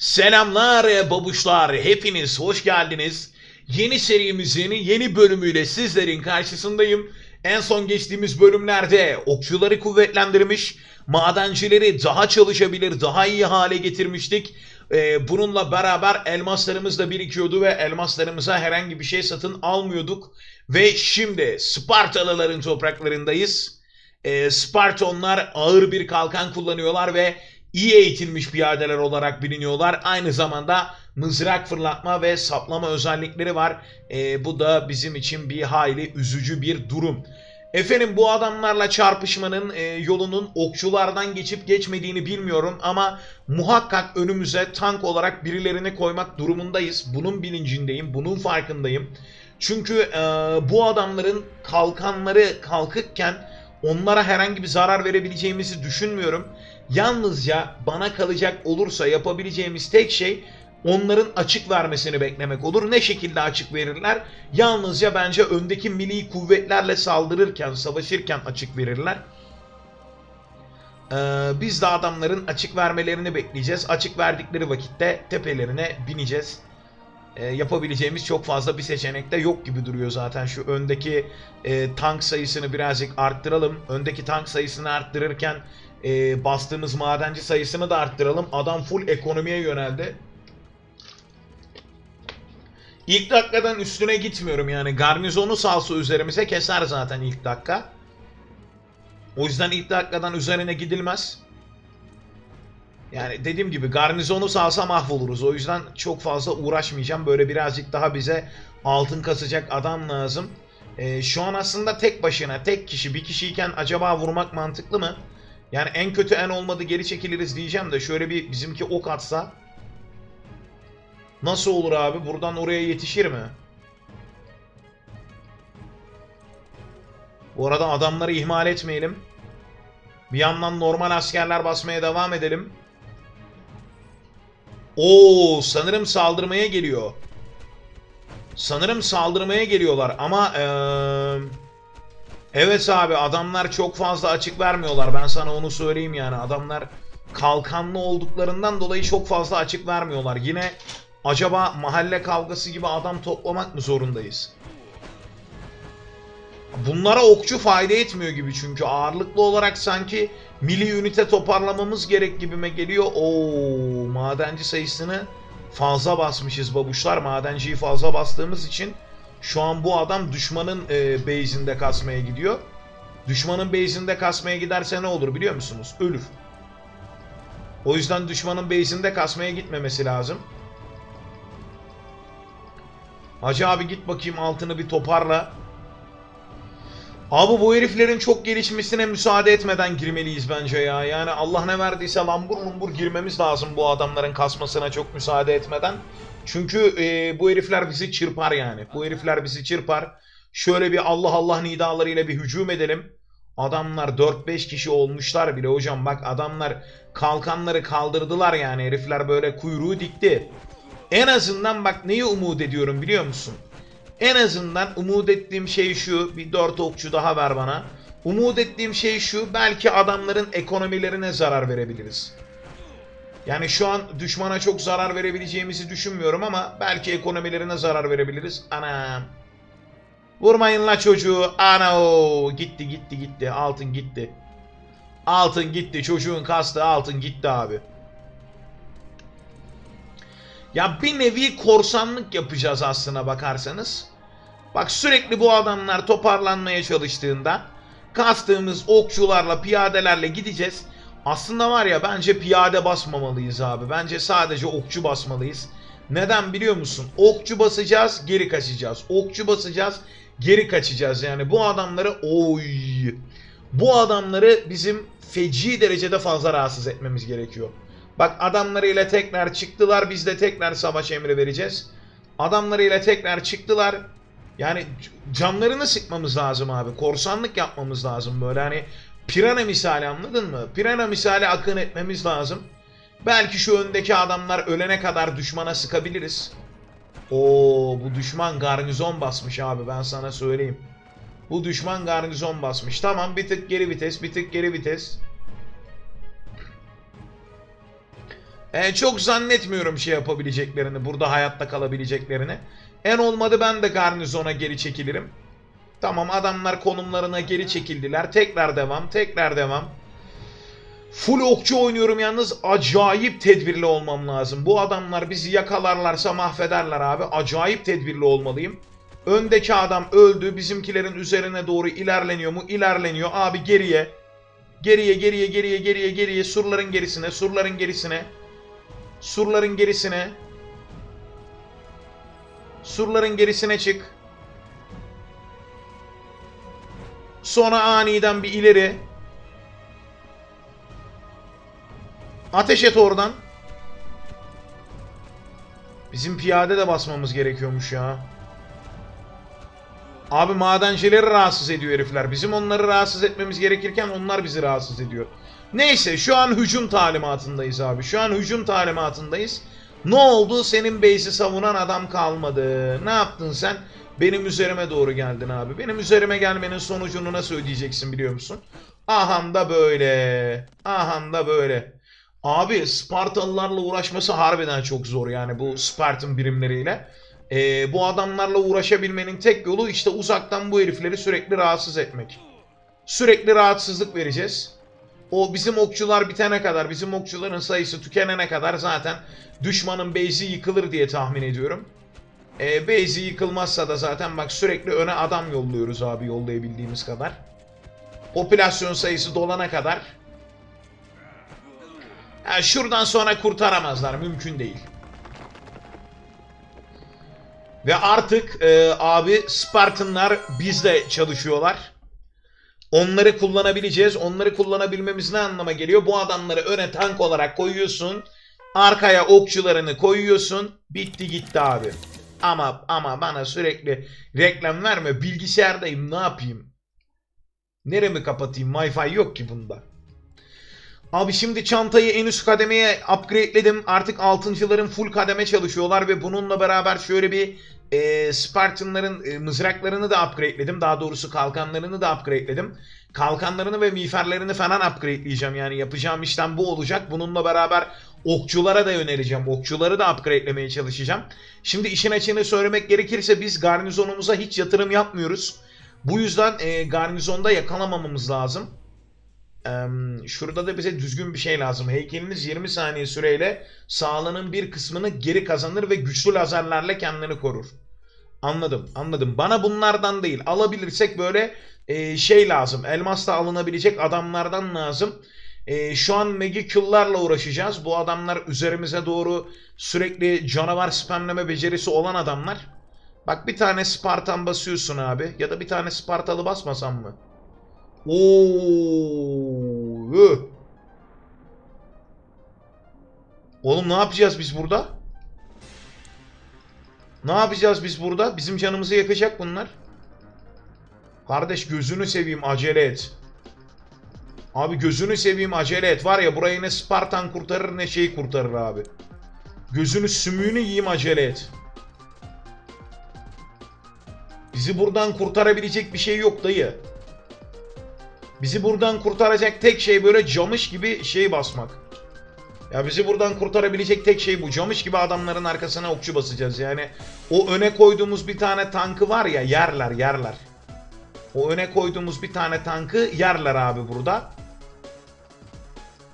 Selamlar babuşlar, hepiniz hoş geldiniz. Yeni serimizin yeni bölümüyle sizlerin karşısındayım. En son geçtiğimiz bölümlerde okçuları kuvvetlendirmiş, madencileri daha çalışabilir, daha iyi hale getirmiştik. Ee, bununla beraber elmaslarımız da birikiyordu ve elmaslarımıza herhangi bir şey satın almıyorduk. Ve şimdi Spartalıların topraklarındayız. Ee, Spartonlar ağır bir kalkan kullanıyorlar ve iyi eğitilmiş piyadeler olarak biliniyorlar. Aynı zamanda mızrak fırlatma ve saplama özellikleri var. Ee, bu da bizim için bir hayli üzücü bir durum. Efendim bu adamlarla çarpışmanın e, yolunun okçulardan geçip geçmediğini bilmiyorum ama muhakkak önümüze tank olarak birilerini koymak durumundayız. Bunun bilincindeyim, bunun farkındayım. Çünkü e, bu adamların kalkanları kalkıkken onlara herhangi bir zarar verebileceğimizi düşünmüyorum. Yalnızca bana kalacak olursa yapabileceğimiz tek şey onların açık vermesini beklemek olur. Ne şekilde açık verirler? Yalnızca bence öndeki milli kuvvetlerle saldırırken, savaşırken açık verirler. Ee, biz de adamların açık vermelerini bekleyeceğiz. Açık verdikleri vakitte tepelerine bineceğiz. Ee, yapabileceğimiz çok fazla bir seçenek de yok gibi duruyor zaten. Şu öndeki e, tank sayısını birazcık arttıralım. Öndeki tank sayısını arttırırken e, bastığımız madenci sayısını da arttıralım. Adam full ekonomiye yöneldi. İlk dakikadan üstüne gitmiyorum yani. Garnizonu salsa üzerimize keser zaten ilk dakika. O yüzden ilk dakikadan üzerine gidilmez. Yani dediğim gibi garnizonu salsa mahvoluruz. O yüzden çok fazla uğraşmayacağım. Böyle birazcık daha bize altın kasacak adam lazım. Ee, şu an aslında tek başına, tek kişi, bir kişiyken acaba vurmak mantıklı mı? Yani en kötü en olmadı geri çekiliriz diyeceğim de şöyle bir bizimki ok atsa. Nasıl olur abi? Buradan oraya yetişir mi? Bu arada adamları ihmal etmeyelim. Bir yandan normal askerler basmaya devam edelim. Oo, sanırım saldırmaya geliyor. Sanırım saldırmaya geliyorlar ama eee Evet abi adamlar çok fazla açık vermiyorlar. Ben sana onu söyleyeyim yani. Adamlar kalkanlı olduklarından dolayı çok fazla açık vermiyorlar. Yine acaba mahalle kavgası gibi adam toplamak mı zorundayız? Bunlara okçu fayda etmiyor gibi çünkü ağırlıklı olarak sanki milli ünite toparlamamız gerek gibime geliyor. Oo, madenci sayısını fazla basmışız babuşlar. Madenciyi fazla bastığımız için şu an bu adam düşmanın e, base'inde kasmaya gidiyor. Düşmanın base'inde kasmaya giderse ne olur biliyor musunuz? Ölür. O yüzden düşmanın base'inde kasmaya gitmemesi lazım. Hacı abi git bakayım altını bir toparla. Abi bu heriflerin çok gelişmesine müsaade etmeden girmeliyiz bence ya. Yani Allah ne verdiyse lambur lumbur girmemiz lazım bu adamların kasmasına çok müsaade etmeden. Çünkü e, bu herifler bizi çırpar yani. Bu herifler bizi çırpar. Şöyle bir Allah Allah nidalarıyla bir hücum edelim. Adamlar 4-5 kişi olmuşlar bile hocam. Bak adamlar kalkanları kaldırdılar yani. Herifler böyle kuyruğu dikti. En azından bak neyi umut ediyorum biliyor musun? En azından umut ettiğim şey şu. Bir 4 okçu daha ver bana. Umut ettiğim şey şu. Belki adamların ekonomilerine zarar verebiliriz. Yani şu an düşmana çok zarar verebileceğimizi düşünmüyorum ama belki ekonomilerine zarar verebiliriz. Anam. Vurmayın la çocuğu. Ana o gitti gitti gitti. Altın gitti. Altın gitti. Çocuğun kastığı altın gitti abi. Ya bir nevi korsanlık yapacağız aslına bakarsanız. Bak sürekli bu adamlar toparlanmaya çalıştığında kastığımız okçularla, piyadelerle gideceğiz. Aslında var ya bence piyade basmamalıyız abi. Bence sadece okçu basmalıyız. Neden biliyor musun? Okçu basacağız, geri kaçacağız. Okçu basacağız, geri kaçacağız. Yani bu adamları oy. Bu adamları bizim feci derecede fazla rahatsız etmemiz gerekiyor. Bak adamlarıyla tekrar çıktılar. Biz de tekrar savaş emri vereceğiz. Adamlarıyla tekrar çıktılar. Yani canlarını sıkmamız lazım abi. Korsanlık yapmamız lazım böyle hani Pirana misali anladın mı? Pirana misali akın etmemiz lazım. Belki şu öndeki adamlar ölene kadar düşmana sıkabiliriz. Oo bu düşman garnizon basmış abi ben sana söyleyeyim. Bu düşman garnizon basmış. Tamam bir tık geri vites, bir tık geri vites. E, çok zannetmiyorum şey yapabileceklerini, burada hayatta kalabileceklerini. En olmadı ben de garnizona geri çekilirim. Tamam adamlar konumlarına geri çekildiler. Tekrar devam, tekrar devam. Full okçu oynuyorum yalnız acayip tedbirli olmam lazım. Bu adamlar bizi yakalarlarsa mahvederler abi. Acayip tedbirli olmalıyım. Öndeki adam öldü. Bizimkilerin üzerine doğru ilerleniyor mu? İlerleniyor. Abi geriye. Geriye, geriye, geriye, geriye, geriye. Surların gerisine, surların gerisine. Surların gerisine. Surların gerisine çık. Sonra aniden bir ileri. Ateş et oradan. Bizim piyade de basmamız gerekiyormuş ya. Abi madencileri rahatsız ediyor herifler. Bizim onları rahatsız etmemiz gerekirken onlar bizi rahatsız ediyor. Neyse şu an hücum talimatındayız abi. Şu an hücum talimatındayız. Ne oldu? Senin base'i savunan adam kalmadı. Ne yaptın sen? Benim üzerime doğru geldin abi. Benim üzerime gelmenin sonucunu nasıl ödeyeceksin biliyor musun? Ahan da böyle. Ahan da böyle. Abi Spartalılarla uğraşması harbiden çok zor yani bu Spartan birimleriyle. Ee, bu adamlarla uğraşabilmenin tek yolu işte uzaktan bu herifleri sürekli rahatsız etmek. Sürekli rahatsızlık vereceğiz. O bizim okçular bitene kadar, bizim okçuların sayısı tükenene kadar zaten düşmanın base'i yıkılır diye tahmin ediyorum. Ee, base'i yıkılmazsa da zaten bak sürekli öne adam yolluyoruz abi yollayabildiğimiz kadar. Popülasyon sayısı dolana kadar. Ha, şuradan sonra kurtaramazlar mümkün değil. Ve artık e, abi Spartanlar bizde çalışıyorlar. Onları kullanabileceğiz. Onları kullanabilmemiz ne anlama geliyor? Bu adamları öne tank olarak koyuyorsun. Arkaya okçularını koyuyorsun. Bitti gitti abi. Ama ama bana sürekli reklam verme. Bilgisayardayım ne yapayım? Neremi kapatayım? Wi-Fi yok ki bunda. Abi şimdi çantayı en üst kademeye upgrade'ledim. Artık altıncıların full kademe çalışıyorlar ve bununla beraber şöyle bir e, Spartanların e, mızraklarını da upgrade'ledim. Daha doğrusu kalkanlarını da upgrade'ledim. Kalkanlarını ve miğferlerini falan upgrade'leyeceğim. Yani yapacağım işlem bu olacak. Bununla beraber okçulara da yöneleceğim. Okçuları da upgrade'lemeye çalışacağım. Şimdi işin açığını söylemek gerekirse biz garnizonumuza hiç yatırım yapmıyoruz. Bu yüzden e, garnizonda yakalamamamız lazım. Şurada da bize düzgün bir şey lazım. Heykeliniz 20 saniye süreyle sağlığının bir kısmını geri kazanır ve güçlü lazerlerle kendini korur. Anladım, anladım. Bana bunlardan değil. Alabilirsek böyle eee, şey lazım. Elmasla alınabilecek adamlardan lazım. Eee, şu an Magical'larla uğraşacağız. Bu adamlar üzerimize doğru sürekli canavar spamleme becerisi olan adamlar. Bak bir tane Spartan basıyorsun abi. Ya da bir tane Spartalı basmasam mı? Oo. Oğlum ne yapacağız biz burada? Ne yapacağız biz burada? Bizim canımızı yakacak bunlar. Kardeş gözünü seveyim acele et. Abi gözünü seveyim acele et. Var ya burayı ne Spartan kurtarır ne şey kurtarır abi. Gözünü sümüğünü yiyeyim acele et. Bizi buradan kurtarabilecek bir şey yok dayı. Bizi buradan kurtaracak tek şey böyle camış gibi şey basmak. Ya bizi buradan kurtarabilecek tek şey bu. Camış gibi adamların arkasına okçu basacağız. Yani o öne koyduğumuz bir tane tankı var ya yerler yerler. O öne koyduğumuz bir tane tankı yerler abi burada.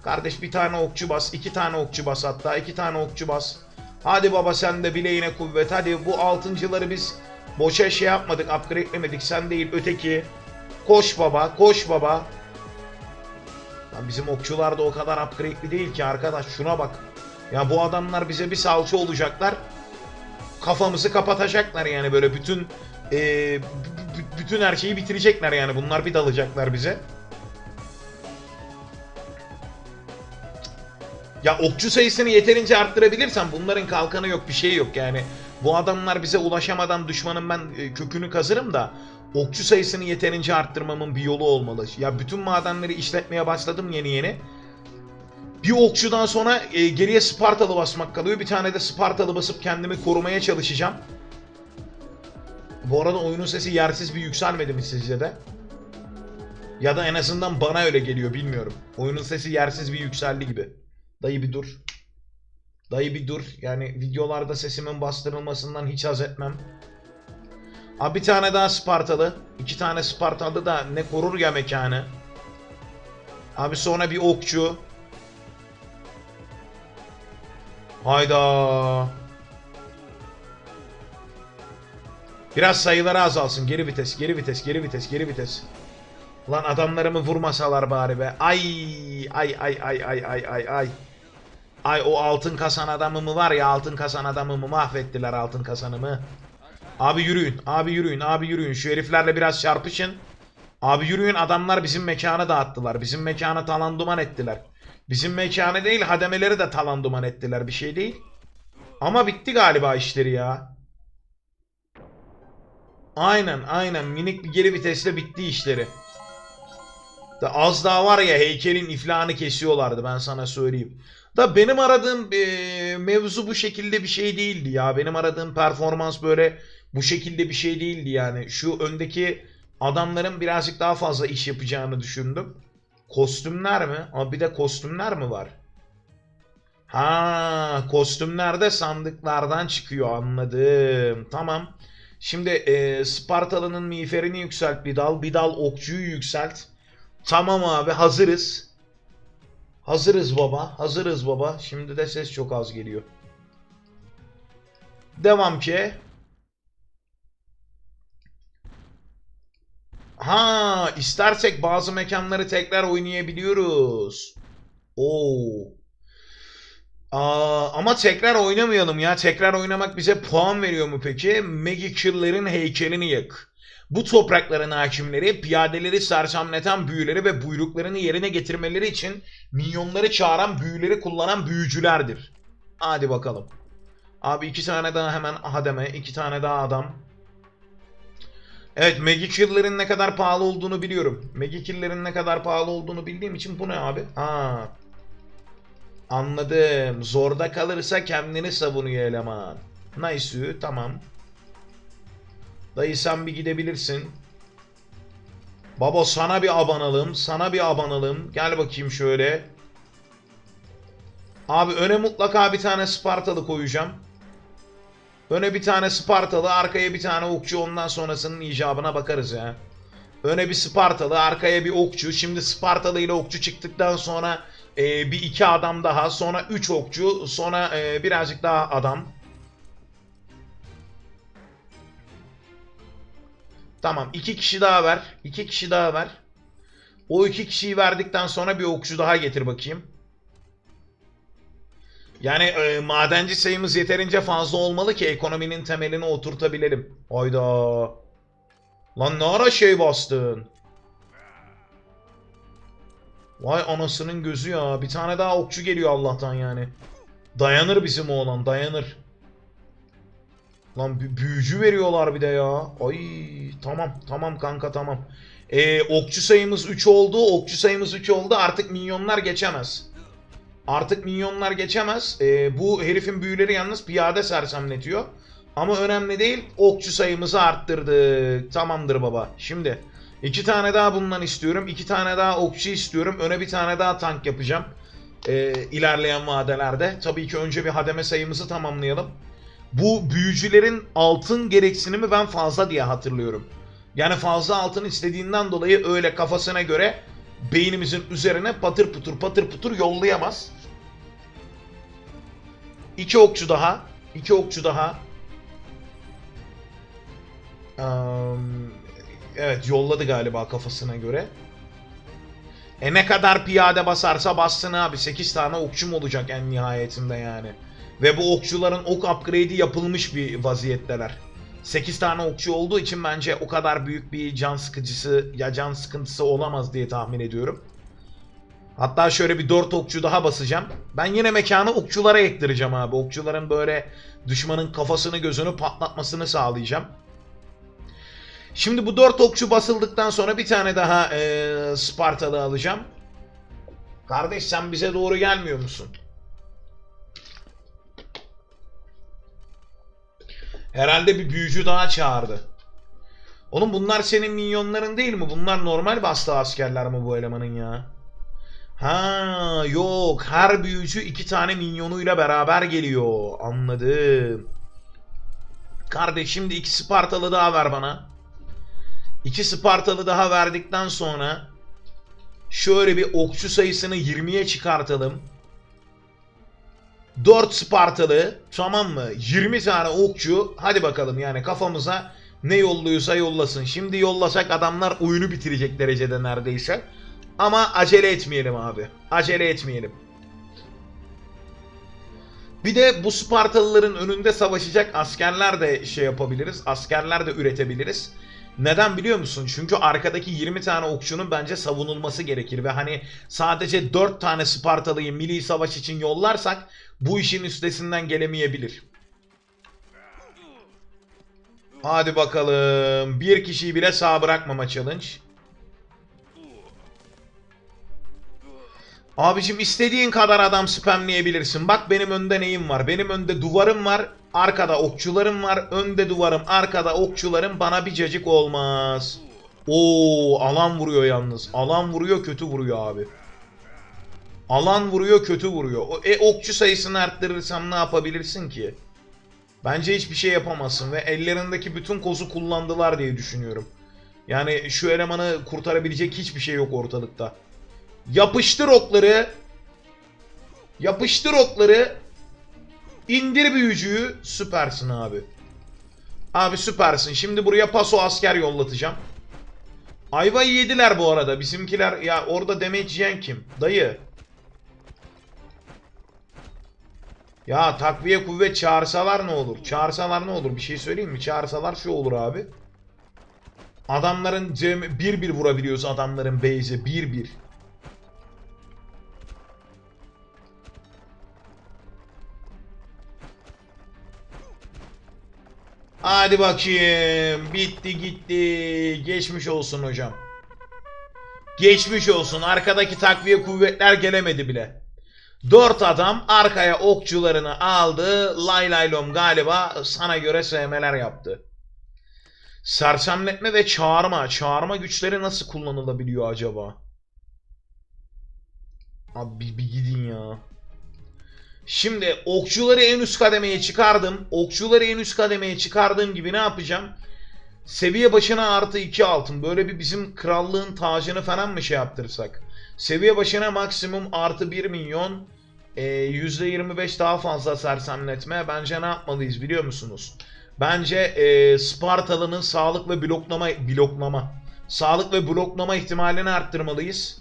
Kardeş bir tane okçu bas, iki tane okçu bas hatta iki tane okçu bas. Hadi baba sen de bileğine kuvvet. Hadi bu altıncıları biz boşa şey yapmadık, upgrade'lemedik. Sen değil öteki. Koş baba, koş baba. Lan bizim okçular da o kadar upgrade'li değil ki arkadaş. Şuna bak. Ya bu adamlar bize bir salça olacaklar. Kafamızı kapatacaklar yani böyle bütün b- bütün her şeyi bitirecekler yani. Bunlar bir dalacaklar bize. Ya okçu sayısını yeterince arttırabilirsem bunların kalkanı yok bir şey yok yani. Bu adamlar bize ulaşamadan düşmanın ben e, kökünü kazırım da okçu sayısını yeterince arttırmamın bir yolu olmalı. Ya bütün madenleri işletmeye başladım yeni yeni. Bir okçudan sonra e, geriye Spartalı basmak kalıyor. Bir tane de Spartalı basıp kendimi korumaya çalışacağım. Bu arada oyunun sesi yersiz bir yükselmedi mi sizce de? Ya da en azından bana öyle geliyor bilmiyorum. Oyunun sesi yersiz bir yükseldi gibi. Dayı bir dur. Dayı bir dur. Yani videolarda sesimin bastırılmasından hiç haz etmem. Abi bir tane daha Spartalı. iki tane Spartalı da ne korur ya mekanı. Abi sonra bir okçu. Hayda. Biraz sayıları azalsın. Geri vites, geri vites, geri vites, geri vites. Lan adamlarımı vurmasalar bari be. Ay, ay, ay, ay, ay, ay, ay, ay. Ay o altın kasan adamımı var ya altın kasan adamımı mahvettiler altın kasanımı. Abi yürüyün, abi yürüyün, abi yürüyün. Şu heriflerle biraz çarpışın. Abi yürüyün adamlar bizim mekanı dağıttılar. Bizim mekanı talan duman ettiler. Bizim mekanı değil hademeleri de talan duman ettiler. Bir şey değil. Ama bitti galiba işleri ya. Aynen aynen minik bir geri vitesle bitti işleri. Da az daha var ya heykelin iflahını kesiyorlardı ben sana söyleyeyim. Da benim aradığım e, mevzu bu şekilde bir şey değildi ya. Benim aradığım performans böyle bu şekilde bir şey değildi yani. Şu öndeki adamların birazcık daha fazla iş yapacağını düşündüm. Kostümler mi? Ama bir de kostümler mi var? Ha, kostümler de sandıklardan çıkıyor anladım. Tamam. Şimdi e, Spartalı'nın miğferini yükselt bir dal. Bir dal okçuyu yükselt. Tamam abi hazırız. Hazırız baba. Hazırız baba. Şimdi de ses çok az geliyor. Devam ki. Ha, istersek bazı mekanları tekrar oynayabiliyoruz. Oo. Aa, ama tekrar oynamayalım ya. Tekrar oynamak bize puan veriyor mu peki? Maggie Killer'ın heykelini yak. Bu toprakların hakimleri piyadeleri sersemleten büyüleri ve buyruklarını yerine getirmeleri için minyonları çağıran büyüleri kullanan büyücülerdir. Hadi bakalım. Abi iki tane daha hemen hademe, iki tane daha adam. Evet Maggie Killer'ın ne kadar pahalı olduğunu biliyorum. Maggie Killer'ın ne kadar pahalı olduğunu bildiğim için bu ne abi? Ha. Anladım. Zorda kalırsa kendini savunuyor eleman. Nice. Tamam. Dayı sen bir gidebilirsin. Baba sana bir abanalım. Sana bir abanalım. Gel bakayım şöyle. Abi öne mutlaka bir tane Spartalı koyacağım. Öne bir tane Spartalı, arkaya bir tane okçu. Ondan sonrasının icabına bakarız ya. Öne bir Spartalı, arkaya bir okçu. Şimdi Spartalı ile okçu çıktıktan sonra e, bir iki adam daha. Sonra üç okçu. Sonra e, birazcık daha adam. Tamam. iki kişi daha ver. iki kişi daha ver. O iki kişiyi verdikten sonra bir okçu daha getir bakayım. Yani e, madenci sayımız yeterince fazla olmalı ki ekonominin temelini oturtabilelim. Hayda. Lan ne ara şey bastın? Vay anasının gözü ya. Bir tane daha okçu geliyor Allah'tan yani. Dayanır bizim oğlan dayanır. Lan bü- büyücü veriyorlar bir de ya. Ay tamam tamam kanka tamam. Ee, okçu sayımız 3 oldu. Okçu sayımız 3 oldu. Artık minyonlar geçemez. Artık minyonlar geçemez. Ee, bu herifin büyüleri yalnız piyade sersemletiyor. Ama önemli değil. Okçu sayımızı arttırdık. Tamamdır baba. Şimdi iki tane daha bundan istiyorum. iki tane daha okçu istiyorum. Öne bir tane daha tank yapacağım. Ee, ilerleyen vadelerde. Tabii ki önce bir hademe sayımızı tamamlayalım. Bu büyücülerin altın gereksinimi ben fazla diye hatırlıyorum. Yani fazla altın istediğinden dolayı öyle kafasına göre beynimizin üzerine patır putur patır putur yollayamaz. İki okçu daha. iki okçu daha. Am, evet yolladı galiba kafasına göre. E ne kadar piyade basarsa bassın abi. 8 tane okçum olacak en nihayetinde yani. Ve bu okçuların ok upgrade'i yapılmış bir vaziyetteler. 8 tane okçu olduğu için bence o kadar büyük bir can sıkıcısı ya can sıkıntısı olamaz diye tahmin ediyorum. Hatta şöyle bir 4 okçu daha basacağım. Ben yine mekanı okçulara ektireceğim abi. Okçuların böyle düşmanın kafasını gözünü patlatmasını sağlayacağım. Şimdi bu 4 okçu basıldıktan sonra bir tane daha eee Spartalı alacağım. Kardeş sen bize doğru gelmiyor musun? Herhalde bir büyücü daha çağırdı. Oğlum bunlar senin minyonların değil mi? Bunlar normal bastı askerler mi bu elemanın ya? Ha yok her büyücü iki tane minyonuyla beraber geliyor. Anladım. Kardeş şimdi iki Spartalı daha ver bana. İki Spartalı daha verdikten sonra şöyle bir okçu sayısını 20'ye çıkartalım. 4 Spartalı tamam mı? 20 tane okçu hadi bakalım yani kafamıza ne yolluyorsa yollasın. Şimdi yollasak adamlar oyunu bitirecek derecede neredeyse. Ama acele etmeyelim abi. Acele etmeyelim. Bir de bu Spartalıların önünde savaşacak askerler de şey yapabiliriz. Askerler de üretebiliriz. Neden biliyor musun? Çünkü arkadaki 20 tane okçunun bence savunulması gerekir ve hani sadece 4 tane Spartalıyı milli savaş için yollarsak bu işin üstesinden gelemeyebilir. Hadi bakalım. Bir kişiyi bile sağ bırakmama challenge. Abicim istediğin kadar adam spamleyebilirsin. Bak benim önde neyim var? Benim önde duvarım var. Arkada okçularım var. Önde duvarım, arkada okçularım. Bana bir cacık olmaz. Oo, alan vuruyor yalnız. Alan vuruyor, kötü vuruyor abi. Alan vuruyor, kötü vuruyor. E okçu sayısını arttırırsam ne yapabilirsin ki? Bence hiçbir şey yapamazsın ve ellerindeki bütün kozu kullandılar diye düşünüyorum. Yani şu elemanı kurtarabilecek hiçbir şey yok ortalıkta. Yapıştır okları. Yapıştır okları. İndir büyücüyü. Süpersin abi. Abi süpersin. Şimdi buraya paso asker yollatacağım. Ayvayı yediler bu arada. Bizimkiler ya orada damage kim? Dayı. Ya takviye kuvvet çağırsalar ne olur? Çağırsalar ne olur? Bir şey söyleyeyim mi? Çağırsalar şu olur abi. Adamların bir bir vurabiliyoruz adamların base'e. Bir bir. Hadi bakayım. Bitti gitti. Geçmiş olsun hocam. Geçmiş olsun. Arkadaki takviye kuvvetler gelemedi bile. Dört adam arkaya okçularını aldı. Lay lay lom galiba sana göre sevmeler yaptı. Sersemletme ve çağırma. Çağırma güçleri nasıl kullanılabiliyor acaba? Abi bir gidin ya. Şimdi okçuları en üst kademeye çıkardım. Okçuları en üst kademeye çıkardığım gibi ne yapacağım? Seviye başına artı 2 altın. Böyle bir bizim krallığın tacını falan mı şey yaptırsak? Seviye başına maksimum artı 1 milyon. e, %25 daha fazla sersemletme. Bence ne yapmalıyız biliyor musunuz? Bence e, Spartalı'nın sağlık ve bloklama bloklama sağlık ve bloklama ihtimalini arttırmalıyız.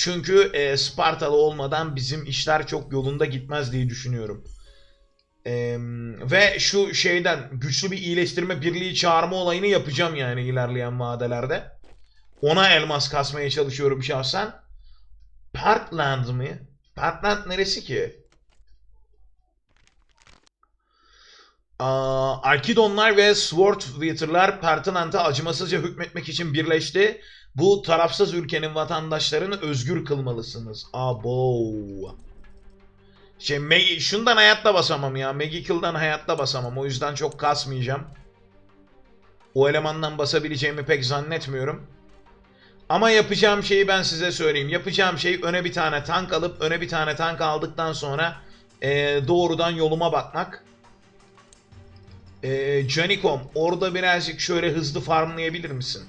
Çünkü e, Spartalı olmadan bizim işler çok yolunda gitmez diye düşünüyorum. E, ve şu şeyden güçlü bir iyileştirme birliği çağırma olayını yapacağım yani ilerleyen vadelerde. Ona elmas kasmaya çalışıyorum şahsen. Partland mı? Partland neresi ki? Arkidonlar ve Swordwitter'lar Pertinent'e acımasızca hükmetmek için birleşti. Bu tarafsız ülkenin vatandaşlarını özgür kılmalısınız. Abo. Şey, Mag- şundan hayatta basamam ya. Magical'dan hayatta basamam. O yüzden çok kasmayacağım. O elemandan basabileceğimi pek zannetmiyorum. Ama yapacağım şeyi ben size söyleyeyim. Yapacağım şey öne bir tane tank alıp öne bir tane tank aldıktan sonra eee, doğrudan yoluma bakmak. Eee Canikom orada birazcık şöyle hızlı farmlayabilir misin?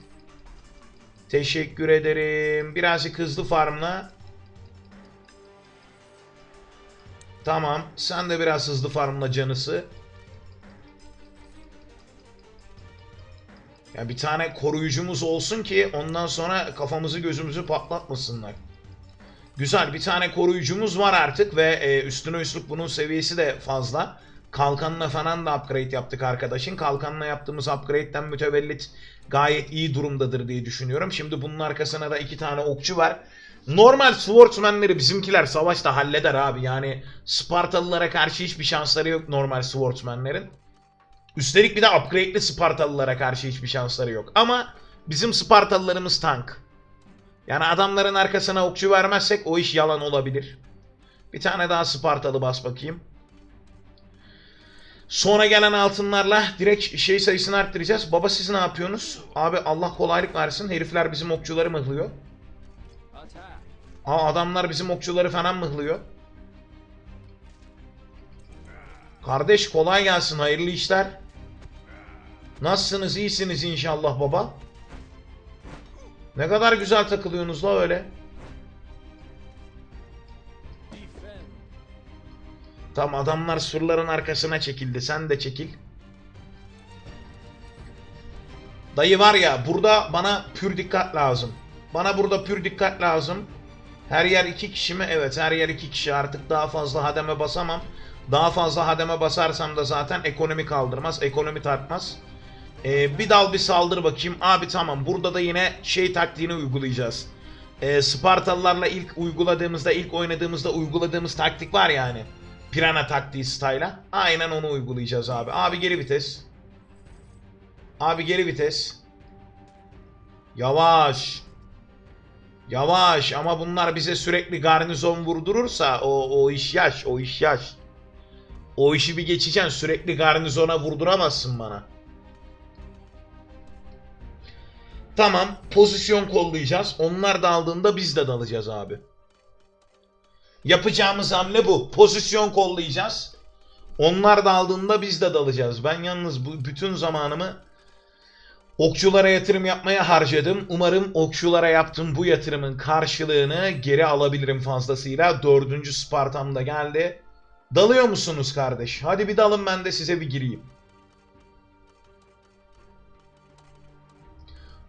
Teşekkür ederim. Birazcık hızlı farmla. Tamam. Sen de biraz hızlı farmla canısı. Ya bir tane koruyucumuz olsun ki ondan sonra kafamızı gözümüzü patlatmasınlar. Güzel bir tane koruyucumuz var artık ve e, üstüne üstlük bunun seviyesi de fazla. Kalkanına falan da upgrade yaptık arkadaşın. Kalkanına yaptığımız upgrade'den mütevellit gayet iyi durumdadır diye düşünüyorum. Şimdi bunun arkasına da iki tane okçu var. Normal swordsmanleri bizimkiler savaşta halleder abi. Yani Spartalılara karşı hiçbir şansları yok normal swordsmanlerin. Üstelik bir de upgrade'li Spartalılara karşı hiçbir şansları yok. Ama bizim Spartalılarımız tank. Yani adamların arkasına okçu vermezsek o iş yalan olabilir. Bir tane daha Spartalı bas bakayım. Sonra gelen altınlarla direkt şey sayısını arttıracağız. Baba siz ne yapıyorsunuz? Abi Allah kolaylık versin. Herifler bizim okçuları mıhlıyor. Aa adamlar bizim okçuları falan mıhlıyor. Kardeş kolay gelsin hayırlı işler. Nasılsınız iyisiniz inşallah baba. Ne kadar güzel takılıyorsunuz la öyle. Tam adamlar surların arkasına çekildi. Sen de çekil. Dayı var ya burada bana pür dikkat lazım. Bana burada pür dikkat lazım. Her yer iki kişi mi? Evet her yer iki kişi. Artık daha fazla hademe basamam. Daha fazla hademe basarsam da zaten ekonomi kaldırmaz. Ekonomi tartmaz. Ee, bir dal bir saldır bakayım. Abi tamam burada da yine şey taktiğini uygulayacağız. Ee, Spartalılarla ilk uyguladığımızda, ilk oynadığımızda uyguladığımız taktik var ya hani. Pirana taktiği style'a. Aynen onu uygulayacağız abi. Abi geri vites. Abi geri vites. Yavaş. Yavaş ama bunlar bize sürekli garnizon vurdurursa o, o iş yaş, o iş yaş. O işi bir geçeceksin sürekli garnizona vurduramazsın bana. Tamam pozisyon kollayacağız. Onlar da aldığında biz de dalacağız abi. Yapacağımız hamle bu. Pozisyon kollayacağız. Onlar da aldığında biz de dalacağız. Ben yalnız bu bütün zamanımı okçulara yatırım yapmaya harcadım. Umarım okçulara yaptığım bu yatırımın karşılığını geri alabilirim fazlasıyla. Dördüncü Spartam da geldi. Dalıyor musunuz kardeş? Hadi bir dalın ben de size bir gireyim.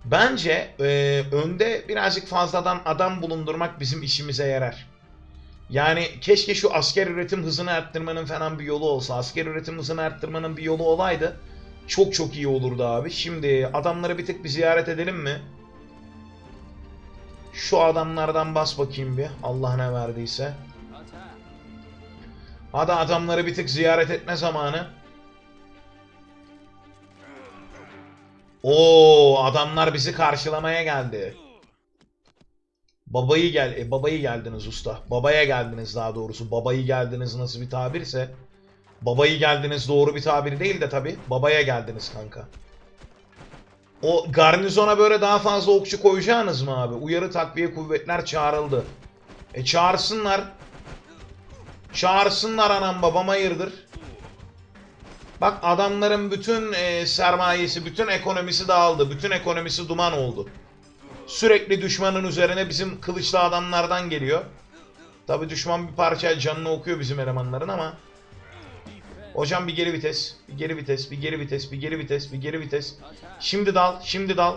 Bence e, önde birazcık fazladan adam bulundurmak bizim işimize yarar. Yani keşke şu asker üretim hızını arttırmanın falan bir yolu olsa. Asker üretim hızını arttırmanın bir yolu olaydı çok çok iyi olurdu abi. Şimdi adamları bir tık bir ziyaret edelim mi? Şu adamlardan bas bakayım bir. Allah ne verdiyse. Hadi adamları bir tık ziyaret etme zamanı. Oo adamlar bizi karşılamaya geldi. Babayı gel e, babayı geldiniz usta. Babaya geldiniz daha doğrusu. Babayı geldiniz nasıl bir tabirse. Babayı geldiniz doğru bir tabir değil de tabi. Babaya geldiniz kanka. O garnizona böyle daha fazla okçu koyacağınız mı abi? Uyarı takviye kuvvetler çağrıldı. E çağırsınlar. Çağırsınlar anam babam hayırdır. Bak adamların bütün e, sermayesi, bütün ekonomisi dağıldı. Bütün ekonomisi duman oldu. Sürekli düşmanın üzerine bizim kılıçlı adamlardan geliyor. Tabi düşman bir parça canını okuyor bizim elemanların ama Hocam bir geri vites, bir geri vites, bir geri vites, bir geri vites, bir geri vites. Şimdi dal, şimdi dal.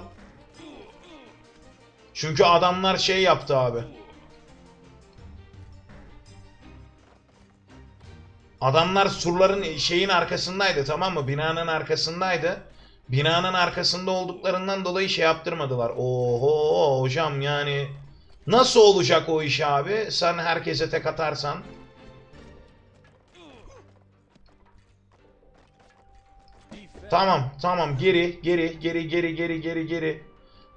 Çünkü adamlar şey yaptı abi. Adamlar surların şeyin arkasındaydı tamam mı? Binanın arkasındaydı. Binanın arkasında olduklarından dolayı şey yaptırmadılar. Oho hocam yani nasıl olacak o iş abi? Sen herkese tek atarsan. Tamam tamam geri geri geri geri geri geri geri.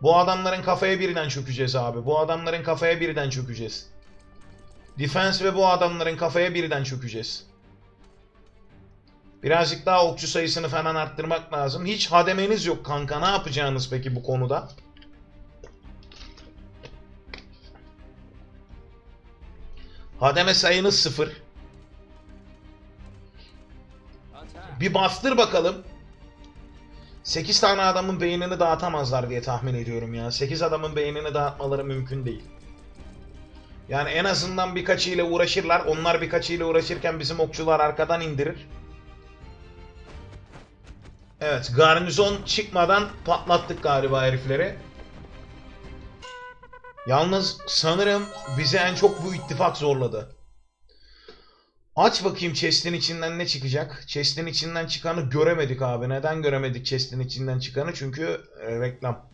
Bu adamların kafaya birden çökeceğiz abi. Bu adamların kafaya birden çökeceğiz. Defense ve bu adamların kafaya birden çökeceğiz. Birazcık daha okçu sayısını falan arttırmak lazım. Hiç hademeniz yok kanka. Ne yapacağınız peki bu konuda? Hademe sayınız sıfır. Bir bastır bakalım. 8 tane adamın beynini dağıtamazlar diye tahmin ediyorum ya. 8 adamın beynini dağıtmaları mümkün değil. Yani en azından birkaçıyla uğraşırlar. Onlar birkaçıyla uğraşırken bizim okçular arkadan indirir. Evet, garnizon çıkmadan patlattık galiba herifleri. Yalnız sanırım bizi en çok bu ittifak zorladı. Aç bakayım chest'in içinden ne çıkacak? Chest'in içinden çıkanı göremedik abi. Neden göremedik chest'in içinden çıkanı? Çünkü e, reklam.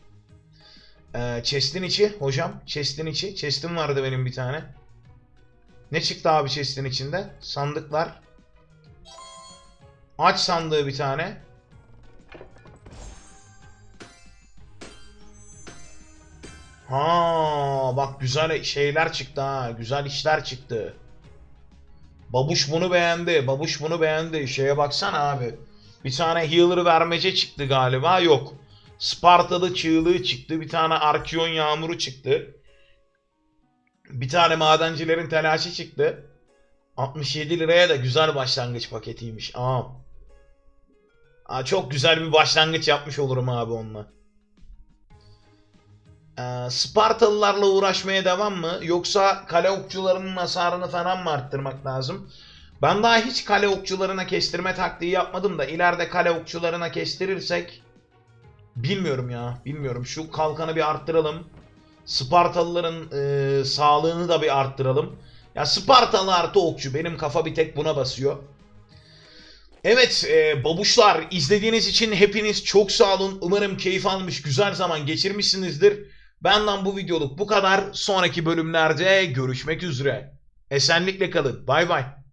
E, chest'in içi hocam. Chest'in içi. Chest'im vardı benim bir tane. Ne çıktı abi chest'in içinde? Sandıklar. Aç sandığı bir tane. Ha bak güzel şeyler çıktı ha. Güzel işler çıktı. Babuş bunu beğendi. Babuş bunu beğendi. Şeye baksana abi. Bir tane healer vermece çıktı galiba. Yok. Spartalı çığlığı çıktı. Bir tane Arkeon yağmuru çıktı. Bir tane madencilerin telaşı çıktı. 67 liraya da güzel başlangıç paketiymiş. Aa. Aa, çok güzel bir başlangıç yapmış olurum abi onunla. Ee, Spartalılarla uğraşmaya devam mı? Yoksa kale okçularının hasarını falan mı arttırmak lazım? Ben daha hiç kale okçularına kestirme taktiği yapmadım da ileride kale okçularına kestirirsek bilmiyorum ya. Bilmiyorum. Şu kalkanı bir arttıralım. Spartalıların e, sağlığını da bir arttıralım. Ya Spartalı artı okçu. Benim kafa bir tek buna basıyor. Evet e, babuşlar izlediğiniz için hepiniz çok sağ olun. Umarım keyif almış, güzel zaman geçirmişsinizdir. Benden bu videoluk bu kadar. Sonraki bölümlerde görüşmek üzere. Esenlikle kalın. Bay bay.